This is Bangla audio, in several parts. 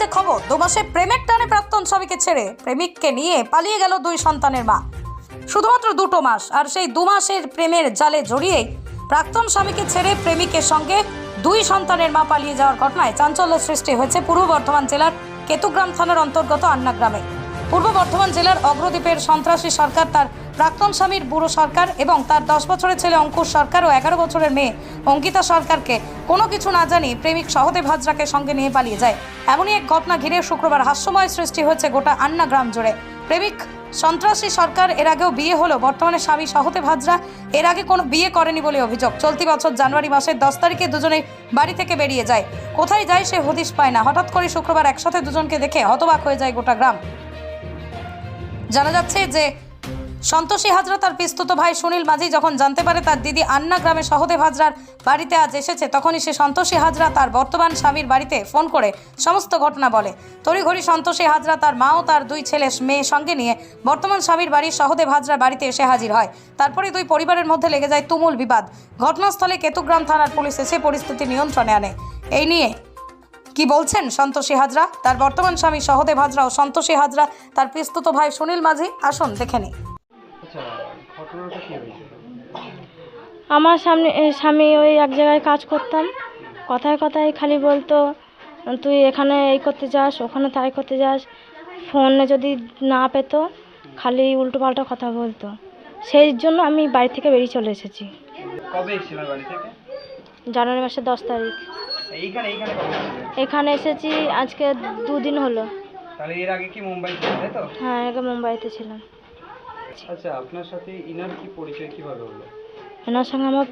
যে খবর? দু মাসে প্রেমের টানে প্রাক্তন স্বামীকে ছেড়ে প্রেমিককে নিয়ে পালিয়ে গেল দুই সন্তানের মা। শুধুমাত্র দুটো মাস, আর সেই দু মাসের প্রেমের জালে জড়িয়ে প্রাক্তন স্বামীকে ছেড়ে প্রেমিকের সঙ্গে দুই সন্তানের মা পালিয়ে যাওয়ার ঘটনায় চাঞ্চল্য সৃষ্টি হয়েছে পূর্ব বর্ধমান জেলার কেতুগ্রাম থানার অন্তর্গত আন্না গ্রামে। পূর্ব বর্ধমান জেলার অগ্রদ্বীপের সন্ত্রাসী সরকার তার প্রাক্তন স্বামীর বুড়ো সরকার এবং তার দশ বছরের ছেলে অঙ্কুশ সরকার ও এগারো বছরের মেয়ে অঙ্কিতা সরকারকে কোনো কিছু না জানিয়ে প্রেমিক সহদেব হাজরাকে সঙ্গে নিয়ে পালিয়ে যায়। এমনই এক ঘটনা ঘিরে শুক্রবার হাস্যময় সৃষ্টি হয়েছে গোটা আন্না গ্রাম জুড়ে। প্রেমিক সন্ত্রাসী সরকার এর আগেও বিয়ে হলো, বর্তমানে স্বামী সহদেব ভাজরা এর আগে কোনো বিয়ে করেনি বলে অভিযোগ। চলতি বছর জানুয়ারি মাসের দশ তারিখে দুজনে বাড়ি থেকে বেরিয়ে যায়। কোথায় যায় সে হদিশ পায় না। হঠাৎ করে শুক্রবার একসাথে দুজনকে দেখে হতবাক হয়ে যায় গোটা গ্রাম। জানা যাচ্ছে যে সন্তোষী হাজরা তার পিস্তুত ভাই সুনীল মাঝি যখন জানতে পারে তার দিদি আন্না গ্রামে সহদেব হাজরার বাড়িতে আজ এসেছে, তখনই সে সন্তোষী হাজরা তার বর্তমান স্বামীর বাড়িতে ফোন করে সমস্ত ঘটনা বলে। তড়িঘড়ি সন্তোষী হাজরা তার মা ও তার দুই ছেলে মেয়ে সঙ্গে নিয়ে বর্তমান স্বামীর বাড়ির সহদেব হাজরার বাড়িতে এসে হাজির হয়। তারপরে দুই পরিবারের মধ্যে লেগে যায় তুমুল বিবাদ। ঘটনাস্থলে কেতুগ্রাম থানার পুলিশ এসে পরিস্থিতি নিয়ন্ত্রণে আনে। এই নিয়ে কি বলছেন সন্তোষী হাজরা? তার বর্তমান স্বামী সহদেব হাজরা ও সন্তোষী হাজরা, তার পিস্তুত ভাই সুনীল মাঝি, আসুন দেখে নিই। আমার সামনে স্বামী ওই এক জায়গায় কাজ করতাম। কথায় কথায় খালি বলতো তুই এখানে এই করতে যাস ওখানে তাই করতে যাস। ফোনে যদি না পেতো খালি উল্টোপাল্টা কথা বলতো। সেই জন্য আমি বাড়ি থেকে বেরিয়ে চলে এসেছি। কবে এসেছিলেন বাড়ি থেকে? জানুয়ারি মাসের দশ তারিখ। এইখানে এইখানে এখানে এসেছি আজকে দুদিন হলো। তাহলে এর আগে কি মুম্বাই ছিলেন তাই তো? হ্যাঁ আগে মুম্বাইতে ছিলাম। আচ্ছা আপনার সাথে ইনার কি পরিচয় কীভাবে হলো? এনার সঙ্গে আমার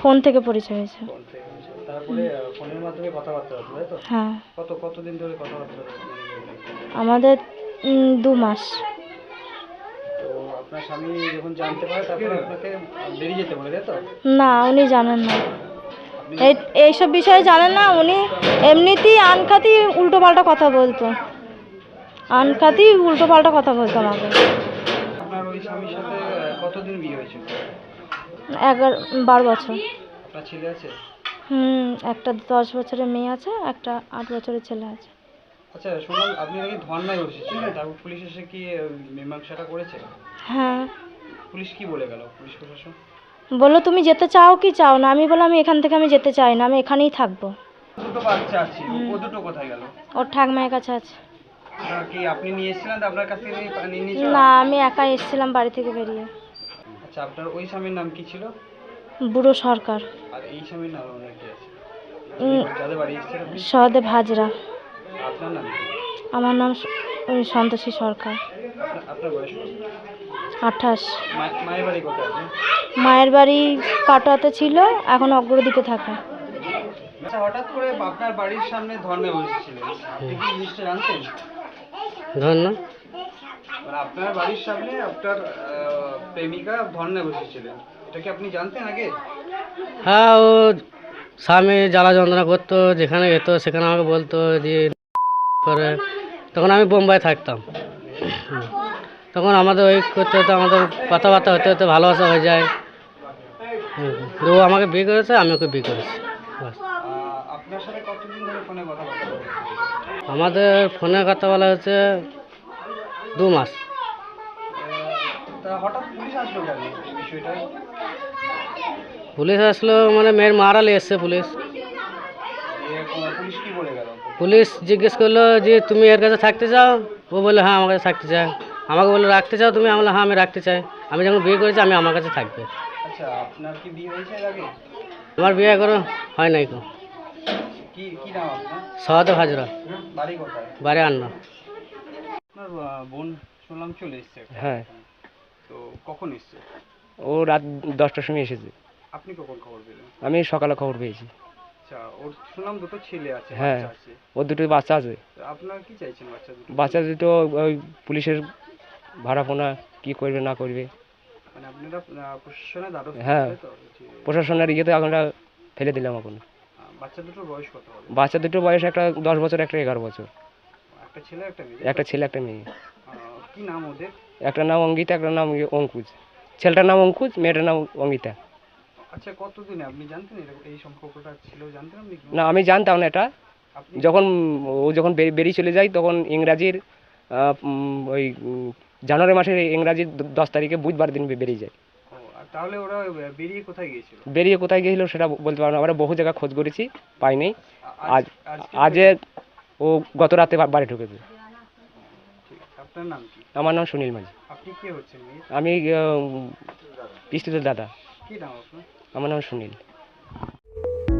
ফোন থেকে পরিচয় হয়েছে। ফোন থেকে তারপরে ফোনের মাধ্যমে কথাবার্তা হতো তাই তো? হ্যাঁ। কত কতদিন ধরে কথাবার্তা আমাদের দু মাস। তো আপনার স্বামী যখন জানতে পারে তারপরে আপনাকে বেরিয়ে যেতে বলে তাই তো? না উনি জানেন না। এইসব বিষয়ে জানেন না উনি এমনিতেই আনকাতি উল্টো পাল্টা কথা বলতো। আনকাতি উল্টো পাল্টা কথা বলতো আমাকে আপনার ওই স্বামীর সাথে কতদিন বিয়ে হয়েছিল এগারো বারো বছর। আপনার ছেলে আছে? হুম একটা দশ বছরের মেয়ে আছে একটা আট বছরের ছেলে আছে। আচ্ছা শুনুন আপনি নাকি ধর্নায় বসেছিলেন? তারপর পুলিশ এসে কি মীমাংসাটা করেছে? হ্যাঁ। পুলিশ কি বলে গেল? পুলিশ প্রশাসন? বলল তুমি যেতে চাও কি চাও না? আমি বললাম আমি এখান থেকে আমি যেতে চাই না আমি এখানেই থাকব। দুটো বাচ্চা আছে ও দুটো কোথায় গেল? ওর ঠাকমায়ের কাছে আছে। কি আপনি নিয়ে এসেছিলেন আপনার কাছ থেকে নিয়ে- নিয়ে না আমি একাই এসেছিলাম বাড়ি থেকে বেরিয়ে। আচ্ছা আপনার ওই স্বামীর নাম কি ছিল? বুড়ো সরকার। আর এই স্বামীর নাম কি আছে? যাদের বাড়ি এসেছেন সহদেব হাজরা আপনার নাম আমার নাম সন্তোষী সরকার। আপনার- আপনার বয়স আঠাশ। মায়ের বাড়ি কোথায় আছে মায়ের বাড়ি কাটোয়াতে ছিল এখন অগ্রদ্বীপে থাকে। আচ্ছা হঠাৎ করে আপনার বাড়ির সামনে ধর্ণে বসেছিলেন আপনি কি জিনিসটা জানতেন? ধন্য। মানে আপনার বাড়ির সামনে আপনার প্রেমিকা ধর্ণে বসেছিলেন। এটা কি আপনি জানতেন আগে? হ্যাঁ ও স্বামী জ্বালা যন্ত্রণা করতো যেখানে যেত সেখানে আমাকে বলতো যে করে। তখন আমি বোম্বাই থাকতাম। তখন আমাদের ওই করতে হতো আমাদের কথাবার্তা হতে হতে ভালোবাসা হয়ে যায়। হুম। তো ও আমাকে বিয়ে করেছে আমি ওকে বিয়ে করেছি। আহ, আপনার সাথে কতদিন ধরে ফোনে কথা বলতে আমাদের ফোনে কথা বলা হচ্ছে দু মাস। হঠাৎ পুলিশ আসলো কেন বিষয়টা? পুলিশ আসলো মানে মেয়ের মারালে এসছে পুলিশ। পুলিশ কি বলে গেল? পুলিশ জিজ্ঞেস করল যে তুমি এর কাছে থাকতে চাও? ও বলল হ্যাঁ আমার কাছে থাকতে চাই। আমাকে বলল রাখতে চাও তুমি? আমি হ্যাঁ আমি রাখতে চাই। আমি যখন বিয়ে করেছি আমি আমার কাছে থাকবে। আচ্ছা আপনার কি বিয়ে হয়েছে আগে? আমার বিয়ে করো হয় নাই কো। সহদেব হাজরা। বাড়ি কোথায়? বারে আন্না। আপনার বোন শুনলাম চলে এসছে হ্যাঁ। তো কখন এসছে? ও রাত দশটার সময় এসেছে। আপনি কখন খবর পেলেন? আমি সকালে খবর পেয়েছি। আচ্ছা ওর শুনলাম দুটো ছেলে আছে হ্যাঁ। বাচ্চা ওর দুটো বাচ্চা আছে। আপনার কি চাইছেন বাচ্চা দুটো বাচ্চা দুটো ওই পুলিশের ভাড়াপোনা কি করবে না করবে। মানে আপনারা প্রশাসনের দ্বারস্থ হ্যাঁ। প্রশাসনের ইয়েতে এখনটা ফেলে দিলাম এখন। বাচ্চা দুটোর বয়স কত হবে? বাচ্চা দুটো বয়স একটা দশ বছর একটা এগারো বছর। একটা ছেলে একটা মেয়ে? একটা ছেলে একটা মেয়ে। কি নাম ওদের? একটা নাম অঙ্কিতা একটা নাম ইয়ে অঙ্কুজ। ছেলেটার নাম অঙ্কুজ মেয়েটার নাম অঙ্কিতা আচ্ছা কতদিনে? আপনি জানতেন এই সম্পর্কটা ছিল? জানতেন আপনি না আমি জানতাম না এটা। যখন ও যখন বেরিয়ে চলে যায় তখন ইংরাজির ওই জানুয়ারি মাসের ইংরাজির দশ তারিখে বুধবার দিন বেরিয়ে যায়। তাহলে ওরা বেরিয়ে কোথায় গিয়েছিল? বেরিয়ে কোথায় গিয়েছিল সেটা বলতে পারব না। আমরা বহু জায়গা খোঁজ করেছি পাইনি। আজ আজে ও গত রাতে বাড়ি ঢুকেছে আপনার নাম কি? আমার নাম সুনীল মাঝি। আপনি কে হচ্ছেন আমি পিস্তুতের দাদা। কি নাম আপনার? আমার নাম Sunil.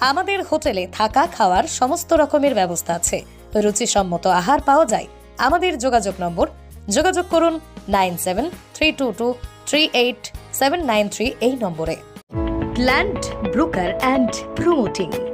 আমাদের হোটেলে থাকা, খাওয়ার সমস্ত রকমের ব্যবস্থা আছে। রুচিসম্মত আহার পাওয়া যায়। আমাদের যোগাযোগ নম্বর যোগাযোগ করুন nine seven three two two three eight seven nine three এই নম্বরে। Land broker and promoting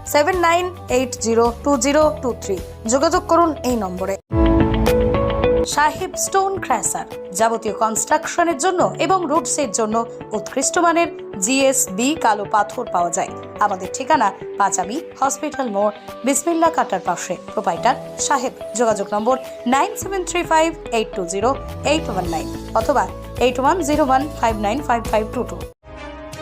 seven nine eight zero two zero two three যোগাযোগ করুন এই নম্বরে। সাহেব স্টোন ক্র্যাসার, যাবতীয় কনস্ট্রাকশনের জন্য এবং রুটসের জন্য উৎকৃষ্ট মানের জিএসবি কালো পাথর পাওয়া যায়। আমাদের ঠিকানা পাঁচামি হসপিটাল মোড়, বিসমিল্লা কাটার পাশে। প্রোপাইটার সাহেব, যোগাযোগ number nine seven three five eight two zero eight one nine অথবা eight one zero one five nine five five two two.